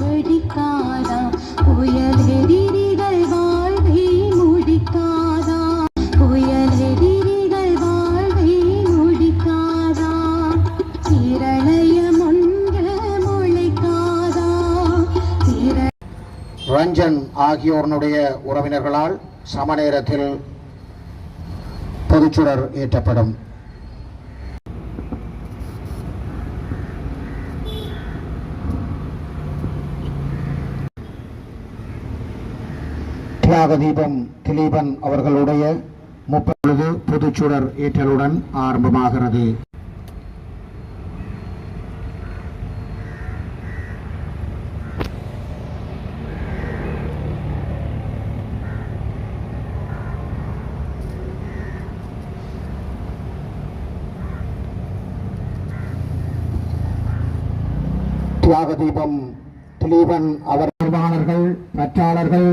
வெடிக்காதா புயல் எதிரிகள் வாழ்வை முடிக்காதா புயல் எதிரிகள் வாழ்வை முடிக்காதா பிரளயம் ஒன்று முளைக்காதா ரஞ்சன் ஆகியோருடைய உறவினர்களால் சமநேரத்தில் பொதுச்சுடர் ஏற்றப்படும். தியாக தீபம் திலீபன் அவர்களுடைய முப்பொழுது பொதுச்சுடர் ஏற்றலுடன் ஆரம்பமாகிறது. தியாக தீபம் திலீபன் அவர் நிர்வாகர்கள் பிரச்சாளர்கள்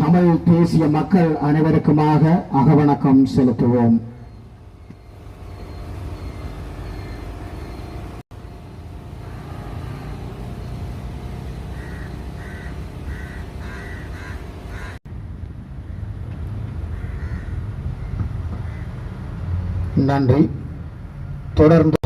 தமிழ் தேசிய மக்கள் அனைவருக்குமாக அகவணக்கம் செலுத்துவோம். நன்றி. தொடர்ந்து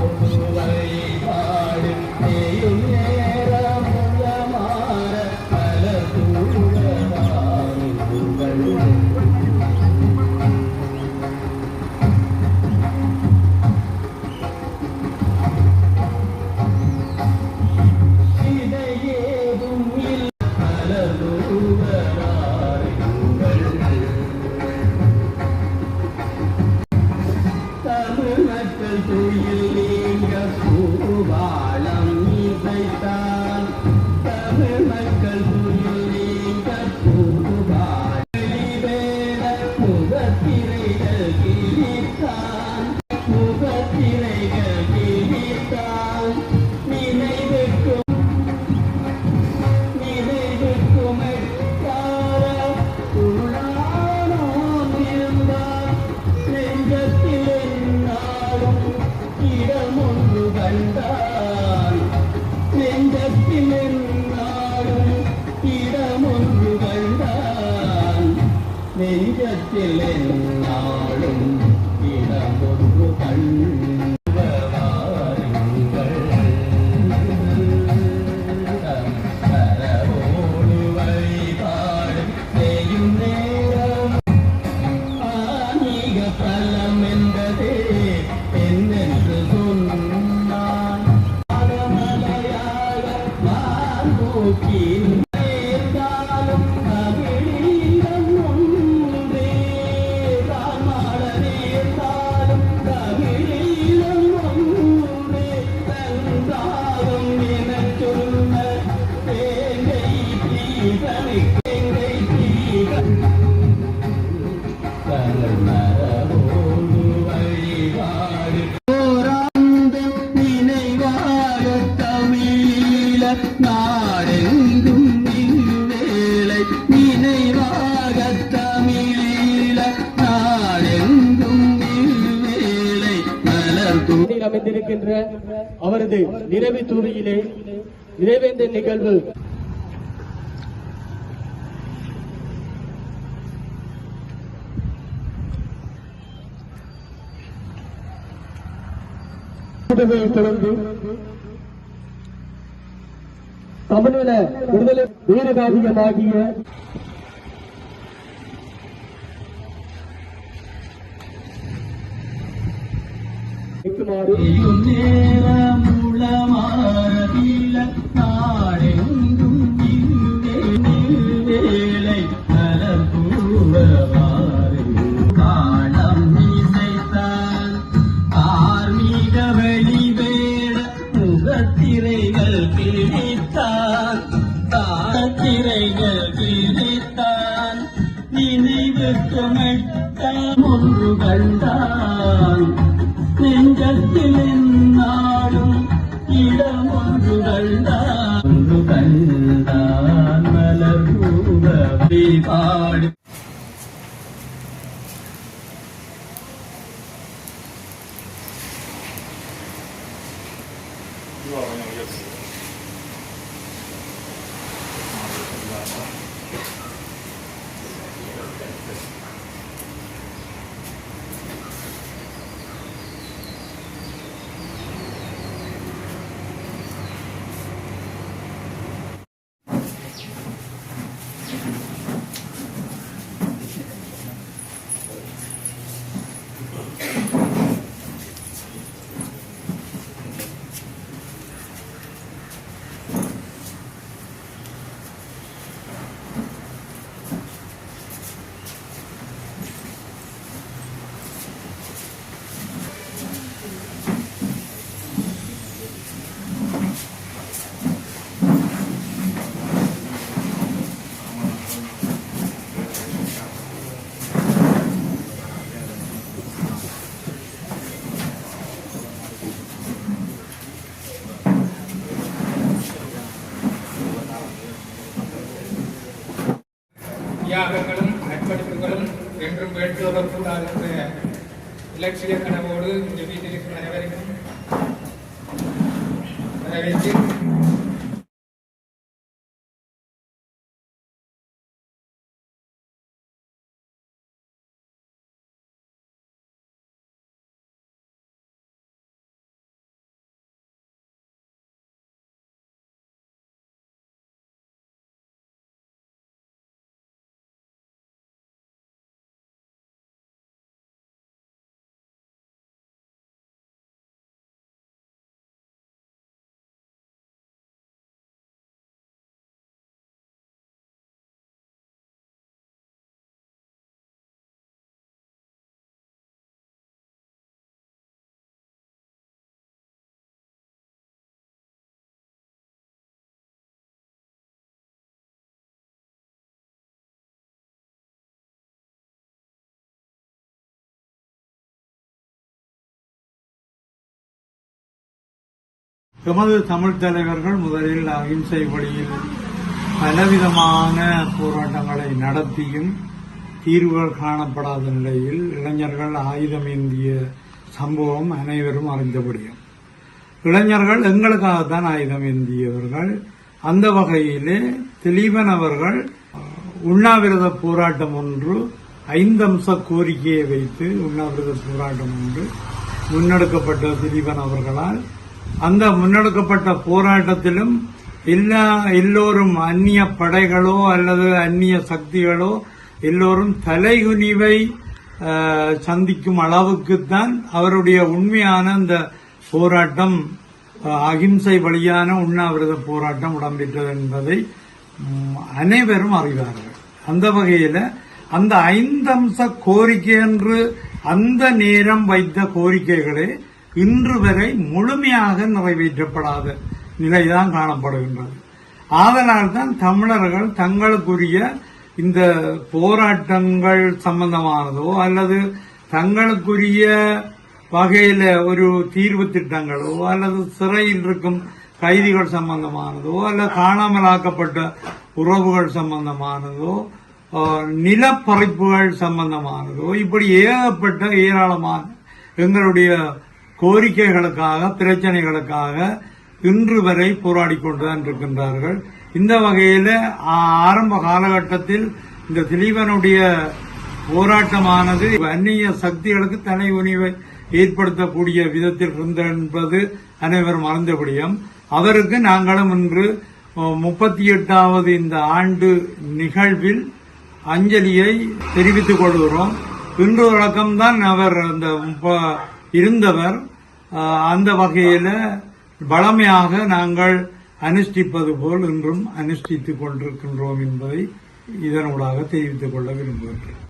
அமைந்திருக்கின்ற அவரது நிறைவு தூவியிலே நிறைவேந்த நிகழ்வு. தொடர்ந்து தமிழீழ விடுதலை வீரகாவியமாகிய വശത്ത് മാറി Well, I know you have to do it. I'm not going to do that, huh? லட்சிய கனவோடு இந்த வீட்டில் இருக்கும் அனைவருக்கும் வரவேற்று எமது தமிழ் தலைவர்கள் முதலில் அகிம்சை வழியில் பலவிதமான போராட்டங்களை நடத்தியும் தீர்வுகள் காணப்படாத நிலையில் இளைஞர்கள் ஆயுதம் ஏந்திய சம்பவம் அனைவரும் அறிந்தபடியும். இளைஞர்கள் எங்களுக்காகத்தான் ஆயுதம் ஏந்தியவர்கள். அந்த வகையிலே திலீபன் அவர்கள் உண்ணாவிரத போராட்டம் ஒன்று ஐந்தம்ச கோரிக்கையை வைத்து உண்ணாவிரத போராட்டம் ஒன்று முன்னெடுக்கப்பட்ட திலீபன் அவர்களால் அந்த முன்னெடுக்கப்பட்ட போராட்டத்திலும் எல்லா எல்லோரும் அந்நிய படைகளோ அல்லது அந்நிய சக்திகளோ எல்லோரும் தலைகுனிவை சந்திக்கும் அளவுக்குத்தான் அவருடைய உண்மையான அந்த போராட்டம் அகிம்சை வழியான உண்ணாவிரத போராட்டம் இடம்பெற்றது என்பதை அனைவரும் அறிவார்கள். அந்த வகையில் அந்த ஐந்தம்ச கோரிக்கை என்று அந்த நேரம் வைத்த கோரிக்கைகளே இன்று வரை முழுமையாக நிறைவேற்றப்படாத நிலைதான் காணப்படுகின்றது. ஆதலால் தான் தமிழர்கள் தங்களுக்குரிய இந்த போராட்டங்கள் சம்பந்தமானதோ அல்லது தங்களுக்குரிய வகையில ஒரு தீர்வு திட்டங்களோ அல்லது சிறையில் இருக்கும் கைதிகள் சம்பந்தமானதோ அல்லது காணாமலாக்கப்பட்ட உறவுகள் சம்பந்தமானதோ அஹ், நிலப்பறிப்புகள் சம்பந்தமானதோ இப்படி ஏகப்பட்ட ஏராளமான எங்களுடைய கோரிக்கைகளுக்காக பிரச்சனைகளுக்காக இன்று வரை போராடி கொண்டுதான் இருக்கின்றார்கள். இந்த வகையில் ஆ- ஆரம்ப காலகட்டத்தில் இந்த திலீபனுடைய போராட்டமானது அந்நிய சக்திகளுக்கு தனி உணிவை ஏற்படுத்தக்கூடிய விதத்தில் இருந்தது என்பது அனைவரும் மறந்தபடியும் அவருக்கு நாங்களும் இன்று முப்பத்தி எட்டாவது இந்த ஆண்டு நிகழ்வில் அஞ்சலியை தெரிவித்துக் கொள்கிறோம். இன்று வழக்கம்தான் அவர் அந்த இருந்தவர். அந்த வகையில் பழமையாக நாங்கள் அனுஷ்டிப்பது போல் இன்றும் அனுஷ்டித்துக் கொண்டிருக்கின்றோம் என்பதை இதனூடாக தெரிவித்துக் கொள்ள விரும்புகின்றேன்.